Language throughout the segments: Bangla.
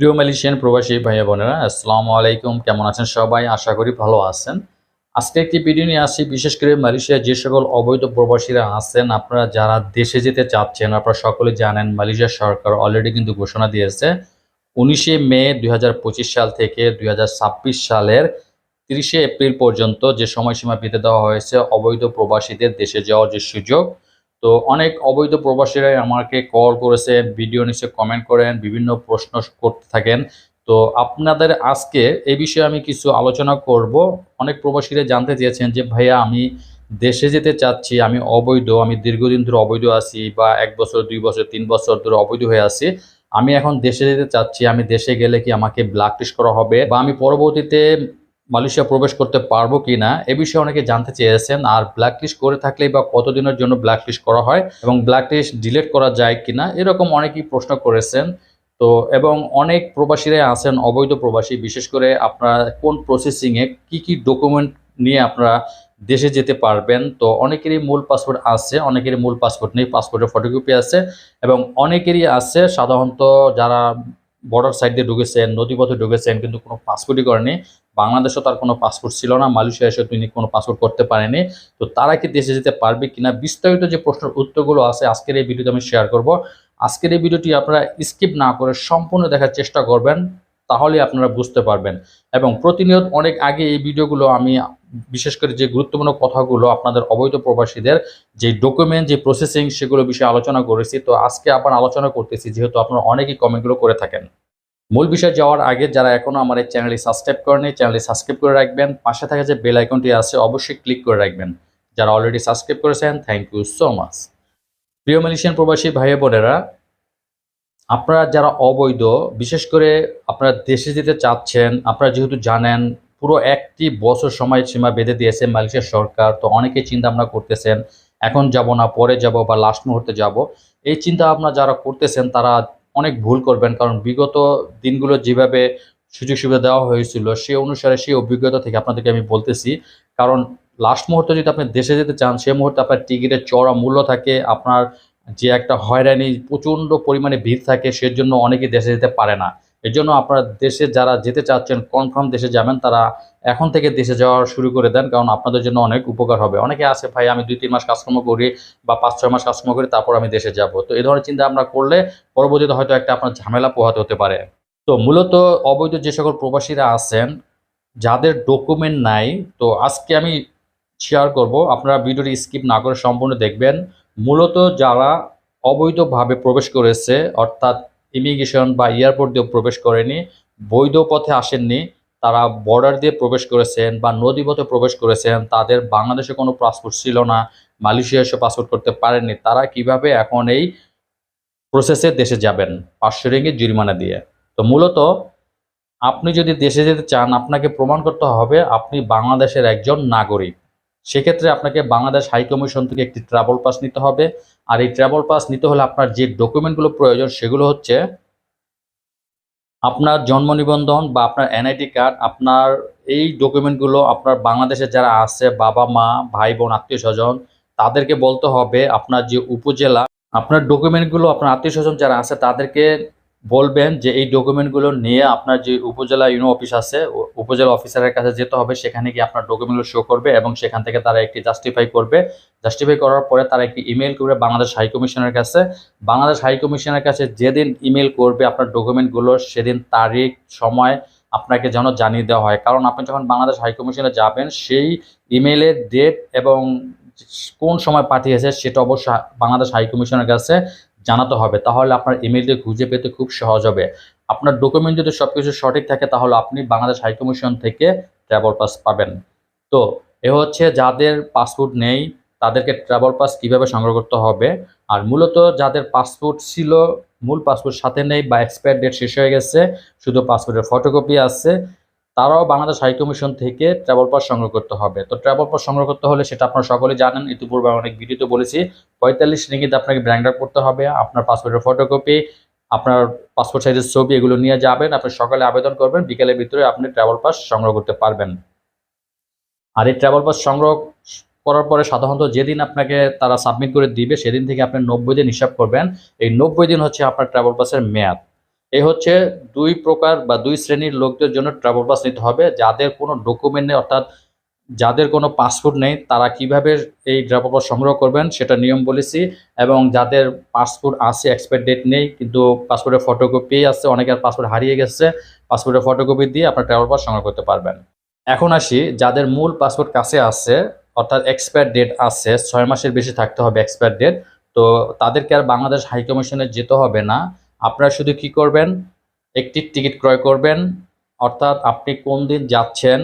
প্রিয় মালয়েশিয়ান প্রবাসী ভাইয়া বোনেরা, আসসালামু আলাইকুম। কেমন আছেন সবাই? আশা করি ভালো আছেন। আজকে একটি ভিডিও নিয়ে আসি বিশেষ করে মালয়েশিয়ার যে সকল অবৈধ প্রবাসীরা আছেন, আপনারা যারা দেশে যেতে চাচ্ছেন, আপনারা সকলে জানেন মালয়েশিয়া সরকার অলরেডি কিন্তু ঘোষণা দিয়েছে, উনিশে মে দুই হাজার পঁচিশ সাল থেকে দুই হাজার ছাব্বিশ সালের তিরিশে এপ্রিল পর্যন্ত যে সময়সীমা পেতে দেওয়া হয়েছে, অবৈধ প্রবাসীদের দেশে যাওয়ার যে সুযোগ তো অনেক অবৈধ প্রবাসীরাই আমাকে কল করেছেন ভিডিও নিচে কমেন্ট করেন, বিভিন্ন প্রশ্ন করতে থাকেন। তো আপনাদের আজকে এই বিষয়ে আমি কিছু আলোচনা করব। অনেক প্রবাসীরা জানতে চেয়েছেন যে, ভাইয়া, আমি দেশে যেতে চাচ্ছি, আমি অবৈধ, আমি দীর্ঘদিন ধরে অবৈধ আছি বা এক বছর, দুই বছর, তিন বছর ধরে অবৈধ হয়ে আছি। আমি এখন দেশে যেতে চাচ্ছি, আমি দেশে গেলে কি আমাকে ব্ল্যাক লিস্ট করা হবে? বা আমি পরবর্তীতে মালয়েশিয়া প্রবেশ করতে পারব কি না এ বিষয়ে অনেকে জানতে চেয়েছেন। আর ব্ল্যাক লিস্ট করে থাকলে বা কতদিনের জন্য ব্ল্যাক লিস্ট করা হয় এবং ব্ল্যাক লিস্ট ডিলিট করা যায় কি না এরকম অনেকেই প্রশ্ন করেছেন। তো, এবং অনেক প্রবাসীরাই আছেন, অবৈধ প্রবাসী, বিশেষ করে আপনারা কোন প্রসেসিংয়ে কি কি ডকুমেন্ট নিয়ে আপনারা দেশে যেতে পারবেন। তো, অনেকেরই মূল পাসপোর্ট আছে, অনেকেরই মূল পাসপোর্ট নেই পাসপোর্টের ফটোকপি আছে এবং অনেকেরই আছে, সাধারণত যারা বর্ডার সাইড দিয়ে ঢুকেছেন নদীপথে ঢুকেছেন, কিন্তু কোনো পাসপোর্টই করেনি বাংলাদেশও তার কোনো পাসপোর্ট ছিল না, মালয়েশিয়া এসে তিনি কোনো পাসপোর্ট করতে পারেনি। তো তারা কি দেশে যেতে পারবে কিনা বিস্তারিত যে প্রশ্নের উত্তরগুলো আছে আজকের এই ভিডিওতে আমি শেয়ার করব। আজকের এই ভিডিওটি আপনারা স্কিপ না করে সম্পূর্ণ দেখার চেষ্টা করবেন, তাহলে আপনারা বুঝতে পারবেন। এবং প্রতিনিয়ত অনেক আগে এই ভিডিওগুলো আমি বিশেষ করে যে গুরুত্বপূর্ণ কথাগুলো আপনাদের অবৈধ প্রবাসীদের যে ডকুমেন্ট যে প্রসেসিং সেগুলো বিষয়ে আলোচনা করেছি। তো আজকে আবার আলোচনা করতেছি, যেহেতু আপনারা অনেকেই কমেন্টগুলো করে থাকেন। মূল বিষয় যাওয়ার আগে যারা এখনও আমার এই চ্যানেলটি সাবস্ক্রাইব করেনি চ্যানেলটি সাবস্ক্রাইব করে রাখবেন। পাশে থাকা যে বেল আইকনটি আছে, অবশ্যই ক্লিক করে রাখবেন। যারা অলরেডি সাবস্ক্রাইব করেছেন থ্যাংক ইউ সো মাচ প্রিয় মালয়েশিয়ান প্রবাসী ভাই বোনেরা, আপনারা যারা অবৈধ, বিশেষ করে আপনারা দেশে যেতে চাচ্ছেন, আপনারা যেহেতু জানেন, পুরো একটি বছর সময় সীমা বেঁধে দিয়েছে মালয়েশিয়া সরকার, তো অনেকেই চিন্তা ভাবনা করতেছেন, এখন যাব না, পরে যাব বা লাস্ট মুহূর্তে যাব। এই চিন্তা ভাবনা যারা করতেছেন, তারা অনেক ভুল করবেন, কারণ বিগত দিনগুলো যেভাবে সুযোগ সুবিধা দেওয়া হয়েছিল, সে অনুসারে সেই অভিজ্ঞতা থেকে আপনাদেরকে আমি বলতেছি। কারণ লাস্ট মুহূর্তে যদি আপনি দেশে যেতে চান, সে মুহূর্তে আপনার টিকিটের চড়া মূল্য থাকে, আপনার যে একটা হয়রানি, প্রচণ্ড পরিমাণে ভিড় থাকে, সেজন্য অনেকে দেশে যেতে পারে না। এর জন্য আপনারা দেশে যারা যেতে চাচ্ছেন কনফার্ম দেশে যাবেন, তারা এখন থেকে দেশে যাওয়া শুরু করে দেন, কারণ আপনাদের জন্য অনেক উপকার হবে। অনেকে আছে, ভাই, আমি দুই, তিন মাস কাজকর্ম করি বা পাঁচ, ছয় মাস কাজকর্ম করি, তারপর আমি দেশে যাব। তো এই ধরনের চিন্তা আমরা করলে পরবর্তীতে হয়তো একটা আপনার ঝামেলা পোহাতে হতে পারে। তো মূলত অবৈধ যে সকল প্রবাসীরা আছেন, যাদের ডকুমেন্ট নাই, তো আজকে আমি শেয়ার করব। আপনারা ভিডিওটি স্কিপ না করে সম্পূর্ণ দেখবেন। মূলত যারা অবৈধভাবে প্রবেশ করেছে, অর্থাৎ ইমিগ্রেশন বা এয়ারপোর্ট দিয়ে প্রবেশ করেনি, বৈধ পথে আসেননি, তারা বর্ডার দিয়ে প্রবেশ করেছেন বা নদীপথে প্রবেশ করেছেন, তাদের বাংলাদেশে কোনো পাসপোর্ট ছিল না মালয়েশিয়া এসে পাসপোর্ট করতে পারেননি, তারা কীভাবে এখন এই প্রসেসে দেশে যাবেন পাঁচশো রিঙ্গিত জরিমানা দিয়ে? তো মূলত আপনি যদি দেশে যেতে চান, আপনাকে প্রমাণ করতে হবে আপনি বাংলাদেশের একজন নাগরিক। সেক্ষেত্রে আপনাকে বাংলাদেশ হাই কমিশন থেকে একটি ট্রাভেল পাস নিতে হবে। আর এই ট্রাভেল পাস নিতে হলে আপনার যে ডকুমেন্টগুলো প্রয়োজন সেগুলো হচ্ছে আপনার জন্ম নিবন্ধন বা আপনার এনআইডি কার্ড আপনার এই ডকুমেন্টগুলো আপনার বাংলাদেশে যারা আছে, বাবা, মা, ভাই, বোন, আত্মীয় স্বজন, তাদেরকে বলতে হবে আপনার যে উপজেলা, আপনার ডকুমেন্টগুলো আপনার আত্মীয় স্বজন যারা আছে, তাদেরকে বলবেন যে এই ডকুমেন্টগুলো নিয়ে আপনার যে উপজেলা ইউনো অফিস আছে উপজেলা অফিসারের কাছে যেতে হবে, সেখানে গিয়ে আপনার ডকুমেন্টগুলো শো করবে এবং সেখান থেকে তারা একটি জাস্টিফাই করবে। জাস্টিফাই করার পরে তারা একটি ইমেল করবে বাংলাদেশ হাই কমিশনের কাছে। বাংলাদেশ হাই কমিশনের কাছে যেদিন ইমেল করবে আপনার ডকুমেন্টগুলো সেদিন তারিখ, সময় আপনাকে যেন জানিয়ে দেওয়া হয়। কারণ আপনি যখন বাংলাদেশ হাই কমিশনে যাবেন, সেই ইমেলের ডেট এবং কোন সময় পাঠিয়েছে, সেটা অবশ্যই বাংলাদেশ হাই কমিশনের কাছে জানাতে হবে, তাহলে আপনার ইমেলটি খুঁজে পেতে খুব সহজ হবে। আপনার ডকুমেন্ট যদি সব কিছু সঠিক থাকে, তাহলে আপনি বাংলাদেশ হাই কমিশন থেকে ট্রাভেল পাস পাবেন। তো এ হচ্ছে যাদের পাসপোর্ট নেই, তাদেরকে ট্রাভেল পাস কীভাবে সংগ্রহ করতে হবে? আর মূলত যাদের পাসপোর্ট ছিল, মূল পাসপোর্ট সাথে নেই বা এক্সপায়ার ডেট শেষ হয়ে গেছে, শুধু পাসপোর্টের ফটোকপি আছে তারাও বাংলাদেশ হাই কমিশন থেকে ট্রাভেল পাস সংগ্রহ করতে হবে। তো ট্রাভেল পাস সংগ্রহ করতে হলে সেটা আপনারা সকলে জানেন। ইতিপূর্বে অনেক ভিডিওতে বলেছি, পঁয়তাল্লিশ রিঙ্গিত আপনাকে ব্র্যান্ডার করতে হবে, আপনার পাসপোর্টের ফটোকপি আপনার পাসপোর্ট সাইজের ছবি এগুলো নিয়ে যাবেন, আপনি সকালে আবেদন করবেন, বিকেলের ভিতরে আপনি ট্রাভেল পাস সংগ্রহ করতে পারবেন। আর এই ট্রাভেল পাস সংগ্রহ করার পরে সাধারণত যেদিন আপনাকে তারা সাবমিট করে দিবে, সেদিন থেকে আপনি নব্বই দিন হিসাব করবেন। এই নব্বই দিন হচ্ছে আপনার ট্রাভেল পাসের মেয়াদ। এই হচ্ছে দুই প্রকার বা দুই শ্রেণির লোকদের জন্য ট্রাভেল পাস নিতে হবে। যাদের কোনো ডকুমেন্ট নেই, অর্থাৎ যাদের কোনো পাসপোর্ট নেই, তারা কীভাবে এই ট্রাভেল পাস সংগ্রহ করবেন সেটা নিয়ম বলেছি এবং যাদের পাসপোর্ট আছে এক্সপায়ার ডেট নেই, কিন্তু পাসপোর্টের ফটোকপি আছে অনেকের পাসপোর্ট হারিয়ে গেছে পাসপোর্টের ফটোকপি দিয়ে আপনার ট্রাভেল পাস সংগ্রহ করতে পারবেন। এখন আসি, যাদের মূল পাসপোর্ট কাছে আছে, অর্থাৎ এক্সপায়ার ডেট আছে, ছয় মাসের বেশি থাকতে হবে এক্সপায়ার ডেট তো তাদেরকে আর বাংলাদেশ হাইকমিশনে যেতে হবে না। আপনারা শুধু কি করবেন? একটি টিকিট ক্রয় করবেন। অর্থাৎ আপনি কোন দিন যাচ্ছেন?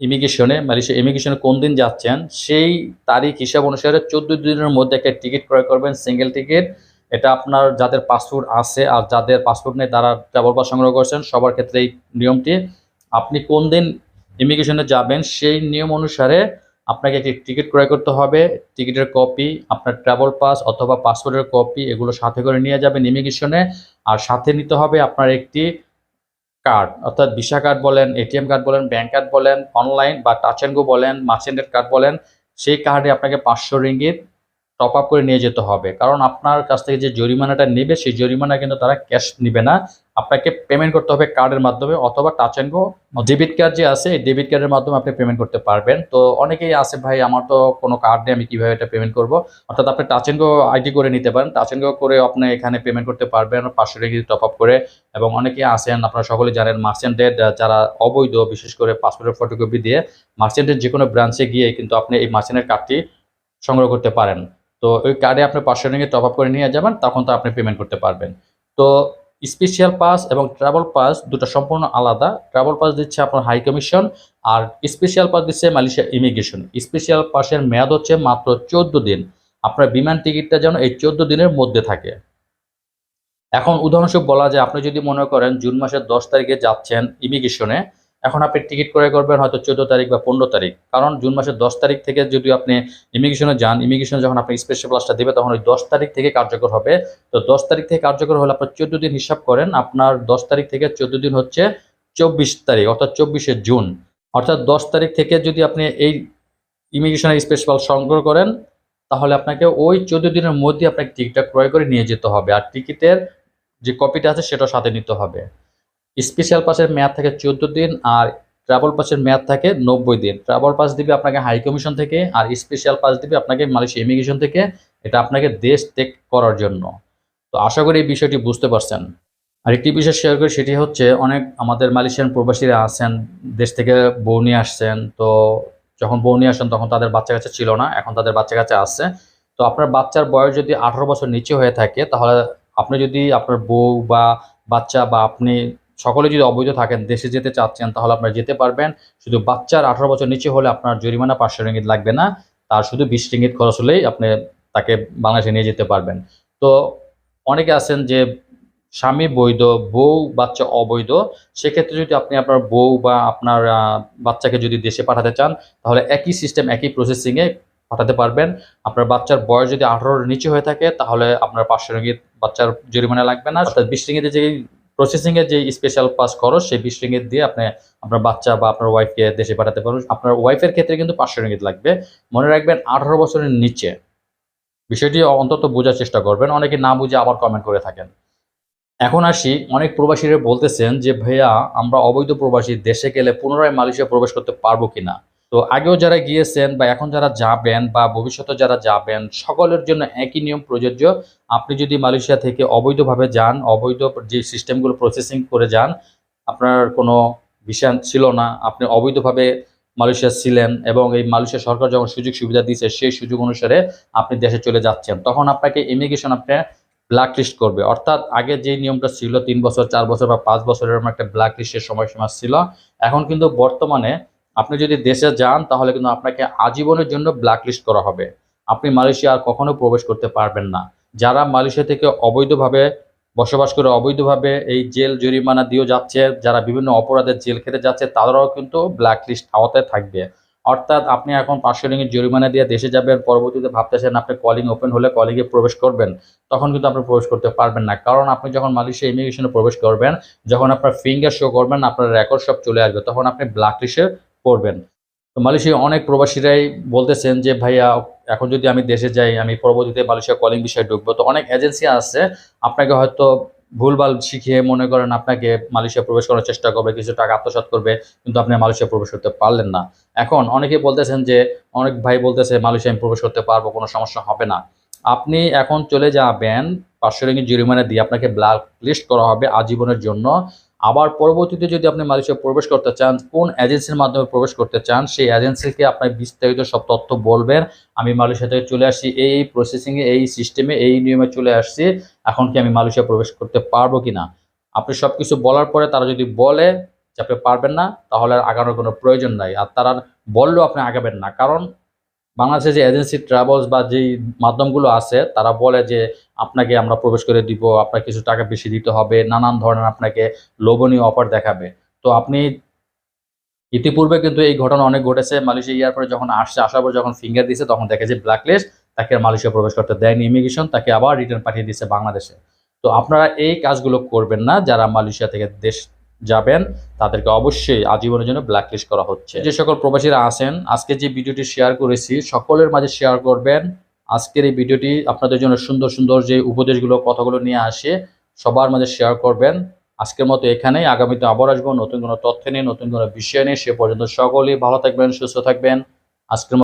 ইমিগ্রেশনে, মালয়েশিয়া ইমিগ্রেশনে কোন দিন যাচ্ছেন? সেই তারিখ হিসাব অনুসারে চোদ্দ দিনের মধ্যে একটা টিকিট ক্রয় করবেন সিঙ্গেল টিকিট এটা আপনার যাদের পাসপোর্ট আছে আর যাদের পাসপোর্ট নেই, তারা ট্রাভেল পাস সংগ্রহ করছেন। সবার ক্ষেত্রে এই নিয়মটি। আপনি কোন দিন ইমিগ্রেশনে যাবেন, সেই নিয়ম অনুসারে আপনাকে একটি টিকিট ক্রয় করতে হবে, টিকিটের কপি আপনার ট্রাভেল পাস অথবা পাসপোর্টের কপি এগুলো সাথে করে নিয়ে যাবেন ইমিগ্রেশনে আর সাথে নিতে হবে আপনার একটি কার্ড অর্থাৎ ভিসা কার্ড বলেন এটিএম কার্ড বলেন ব্যাঙ্ক কার্ড বলেন অনলাইন বা টাচ অ্যান্ড গো বলেন মার্চেন্টের কার্ড বলেন, সেই কার্ডে আপনাকে পাঁচশো রিঙ্গিত টপ আপ করে নিয়ে যেতে হবে। কারণ আপনার কাছ থেকে যে জরিমানাটা নেবে, সেই জরিমানা কিন্তু তারা ক্যাশ নেবে না। আপনাকে পেমেন্ট করতে হবে কার্ডের মাধ্যমে অথবা touch and go debit card যে আছে, এই ডেবিট কার্ডের মাধ্যমে আপনি পেমেন্ট করতে পারবেন। তো অনেকেই আছে, ভাই, আমার তো কোনো কার্ড নেই, আমি কীভাবে এটা পেমেন্ট করব? অর্থাৎ আপনি টাচ অ্যান্ড গো আইডি করে নিতে পারেন। টাচ অ্যান্ড গো করে আপনি এখানে পেমেন্ট করতে পারবেন, পাঁচশো টাকা টপ আপ করে। এবং অনেকেই আছেন, আপনারা সকলে জানেন মার্চেন্টেড যারা অবৈধ, বিশেষ করে পাসপোর্টের ফটোকপি দিয়ে মার্চেন্টের যে কোনো ব্রাঞ্চে গিয়ে কিন্তু আপনি এই মার্চেন্টের কার্ডটি সংগ্রহ করতে পারেন। তো ওই কার্ডে আপনি পাঁচশো টাকা টপ আপ করে নিয়ে যাবেন, তখন তো আপনি পেমেন্ট করতে পারবেন। তো স্পেশাল পাস এবং ট্রাভেল পাস দুটো সম্পূর্ণ আলাদা। ট্রাভেল পাস দিচ্ছে আপনার হাই কমিশন আর স্পেশাল পাস দিচ্ছে মালয়েশিয়া ইমিগ্রেশন স্পেশাল পাসের মেয়াদ হচ্ছে মাত্র চোদ্দ দিন। আপনার বিমান টিকিটটা যেন এই চোদ্দ দিনের মধ্যে থাকে। এখন উদাহরণস্বরূপ বলা যায়, আপনি যদি মনে করেন জুন মাসের দশ তারিখে যাচ্ছেন ইমিগ্রেশনে এখন আপনি টিকিট ক্রয় করবেন হয়তো চোদ্দ তারিখ বা পনেরো তারিখ। কারণ জুন মাসের দশ তারিখ থেকে যদি আপনি ইমিগ্রেশনে যান ইমিগ্রেশনে যখন আপনি স্পেশাল ক্লাসটা দেবে, তখন ওই দশ তারিখ থেকে কার্যকর হবে। তো দশ তারিখ থেকে কার্যকর হলে আপনার চোদ্দ দিন হিসাব করেন, আপনার দশ তারিখ থেকে চোদ্দ দিন হচ্ছে চব্বিশ তারিখ, অর্থাৎ চব্বিশে জুন। অর্থাৎ দশ তারিখ থেকে যদি আপনি এই ইমিগ্রেশনের স্পেশাল সংগ্রহ করেন, তাহলে আপনাকে ওই চোদ্দ দিনের মধ্যে আপনাকে টিকিটটা ক্রয় করে নিয়ে যেতে হবে। আর টিকিটের যে কপিটা আছে সেটা সাথে নিতে হবে। স্পেশাল পাসের মেয়াদ থাকে চোদ্দ দিন আর ট্রাভেল পাসের মেয়াদ থাকে নব্বই দিন। ট্রাভেল পাস দিবে আপনাকে হাই কমিশন থেকে আর স্পেশাল পাস দিবে আপনাকে মালয়েশিয়া ইমিগ্রেশন থেকে। এটা আপনাকে দেশ ত্যাগ করার জন্য। তো আশা করি এই বিষয়টি বুঝতে পারছেন। আর একটি বিষয় শেয়ার করি, সেটি হচ্ছে অনেক আমাদের মালয়েশিয়ান প্রবাসীরা আসেন দেশ থেকে বউ নিয়ে আসছেন। তো যখন বউ নিয়ে আসেন তখন তাদের বাচ্চা কাচ্চা ছিল না, এখন তাদের বাচ্চা কাচ্চা আসছে তো আপনার বাচ্চার বয়স যদি আঠারো বছর নিচে হয়ে থাকে, তাহলে আপনি যদি আপনার বউ বা বাচ্চা বা আপনি সকলে যদি অবৈধ থাকেন, দেশে যেতে চাচ্ছেন, তাহলে আপনারা যেতে পারবেন। শুধু বাচ্চার আঠারো বছর নিচে হলে আপনার জরিমানা পাঁচশো রিঙ্গিত লাগবে না। তার শুধু বিশ রিঙ্গিত খরচ হলেই আপনি তাকে বাংলাদেশে নিয়ে যেতে পারবেন। তো অনেকে আছেন যে স্বামী বৈধ, বউ, বাচ্চা অবৈধ। সেক্ষেত্রে যদি আপনি আপনার বউ বা আপনার বাচ্চাকে যদি দেশে পাঠাতে চান, তাহলে একই সিস্টেম একই প্রসেসিংয়ে পাঠাতে পারবেন। আপনার বাচ্চার বয়স যদি আঠারোর নিচে হয়ে থাকে, তাহলে আপনার পাঁচশো রিঙ্গিত বাচ্চার জরিমানা লাগবে না। অর্থাৎ বিশ রিঙ্গিতে যে প্রসেসিং এর যে স্পেশাল পাস খরচ, সেই বিশ রিঙ্গিত দিয়ে আপনি আপনার বাচ্চা বা আপনার ওয়াইফকে দেশে পাঠাতে পারবেন। আপনার ওয়াইফের ক্ষেত্রে কিন্তু পাঁচশো রিঙ্গিত লাগবে। মনে রাখবেন, আঠারো বছরের নিচে। বিষয়টি অন্তত বোঝার চেষ্টা করবেন। অনেকে না বুঝে আবার কমেন্ট করে থাকেন। এখন আসি, অনেক প্রবাসীরা বলতেছেন যে, ভাইয়া, আমরা অবৈধ প্রবাসী, দেশে গেলে পুনরায় মালয়েশিয়া প্রবেশ করতে পারব কিনা? তো আগেও যারা গিয়েছেন বা এখন যারা যাবেন বা ভবিষ্যতে যারা যাবেন, সকলের জন্য একই নিয়ম, প্রযোজ্য। আপনি যদি মালয়েশিয়া থেকে অবৈধভাবে যান, অবৈধ যে সিস্টেমগুলো প্রসেসিং করে যান, আপনার কোনো বিষয় ছিল না, আপনি অবৈধভাবে মালয়েশিয়া ছিলেন এবং এই মালয়েশিয়া সরকার যখন সুযোগ সুবিধা দিয়েছে, সেই সুযোগ অনুসারে আপনি দেশে চলে যাচ্ছেন, তখন আপনাকে ইমিগ্রেশন আপনি ব্ল্যাক লিস্ট করবে। অর্থাৎ আগে যে নিয়মটা ছিল, তিন বছর, চার বছর বা পাঁচ বছরের একটা ব্ল্যাক লিস্টের সময়সীমা ছিল। এখন কিন্তু বর্তমানে আপনি যদি দেশে যান, তাহলে কিন্তু আপনাকে আজীবনের জন্য ব্ল্যাক লিস্ট করা হবে। আপনি মালয়েশিয়া আর কখনো প্রবেশ করতে পারবেন না। যারা মালয়েশিয়া থেকে অবৈধভাবে বসবাস করে, অবৈধভাবে এই জেল জরিমানা দিয়েও যাচ্ছে, যারা বিভিন্ন অপরাধের জেল খেতে যাচ্ছে তারাও কিন্তু ব্ল্যাক লিস্ট আওতায় থাকবে। অর্থাৎ আপনি এখন পাঁচশো রিঙ্গিত জরিমানা দিয়ে দেশে যাবেন, পরবর্তীতে ভাবতেছেন আপনি কলিং ওপেন হলে কলিংয়ে প্রবেশ করবেন, তখন কিন্তু আপনি প্রবেশ করতে পারবেন না। কারণ আপনি যখন মালয়েশিয়া ইমিগ্রেশনে প্রবেশ করবেন, যখন আপনার ফিঙ্গার শো করবেন, আপনার রেকর্ড সব চলে আসবে, তখন আপনি ব্ল্যাক পড়বেন তো মালয়েশিয়া অনেক প্রবাসীরাই বলতেছেন যে, ভাইয়া, এখন যদি আমি দেশে যাই, আমি পরবর্তীতে মালয়েশিয়া কলিং বিষয়ে ঢুকবো। তো অনেক এজেন্সি আছে, আপনাকে হয়তো ভুলভাল শিখিয়ে মনে করেন আপনাকে মালয়েশিয়া প্রবেশ করার চেষ্টা করবে, কিছু টাকা আত্মসাৎ করবে, কিন্তু আপনি মালয়েশিয়া প্রবেশ করতে পারলেন না। এখন অনেকে বলতেছেন যে, অনেক ভাই বলতেছে, মালয়েশিয়া আমি প্রবেশ করতে পারব, কোনো সমস্যা হবে না। আপনি এখন চলে যাবেন, পাঁচশো রিঙ্গিত জরিমানা দিয়ে আপনাকে ব্ল্যাক লিস্ট করা হবে আজীবনের জন্য। আবার পরবর্তীতে যদি আপনি মালয়েশিয়া প্রবেশ করতে চান, কোন এজেন্সির মাধ্যমে প্রবেশ করতে চান, সেই এজেন্সিকে আপনার বিস্তারিত সব তথ্য বলবেন। আমি মালয়েশিয়া থেকে চলে আসছি, এই প্রসেসিংয়ে এই সিস্টেমে এই নিয়মে চলে আসছি। এখন কি আমি মালয়েশিয়া প্রবেশ করতে পারব কিনা? আপনি সব কিছু বলার পরে তারা যদি বলে যে আপনি পারবেন না, তাহলে আগানোর কোনো প্রয়োজন নাই। আর তারা বললেও আপনি আগাবেন না। কারণ বাংলাদেশে যে এজেন্সি ট্রাভেলস বা যেই মাধ্যমগুলো আছে, তারা বলে যে আপনাকে আমরা প্রবেশ করে দিব আপনার কিছু টাকা বেশি দিতে হবে, নানান ধরনের আপনাকে লোভনীয় অফার দেখাবে। তো আপনি ইতিপূর্বে কিন্তু এই ঘটনা অনেক ঘটেছে, মালয়েশিয়া এয়ারপোর্টে যখন আসছে, আসার পর যখন ফিঙ্গার দিয়েছে তখন দেখে যে ব্ল্যাকলিস্ট তাকে মালয়েশিয়া প্রবেশ করতে দেয়নি। ইমিগ্রেশন তাকে আবার রিটার্ন পাঠিয়ে দিয়েছে বাংলাদেশে। তো আপনারা এই কাজগুলো করবেন না, যারা মালয়েশিয়া থেকে দেশ যাবেন, তাদেরকে অবশ্যই আজীবনের জন্য ব্ল্যাকলিস্ট করা হচ্ছে। যে সকল প্রবাসীরা আছেন, আজকে যে ভিডিওটি শেয়ার করেছি, সকলের মাঝে শেয়ার করবেন। আজকের এই ভিডিওটি আপনাদের জন্য সুন্দর সুন্দর যে উপদেশগুলো, কথাগুলো নিয়ে আসে, সবার মাঝে শেয়ার করবেন। আজকের মতো এখানেই, আগামীতে আবার আসব নতুন কোনো তথ্য নিয়ে, নতুন কোনো বিষয় নিয়ে, সে পর্যন্ত সকলেই ভালো থাকবেন, সুস্থ থাকবেন। আজকের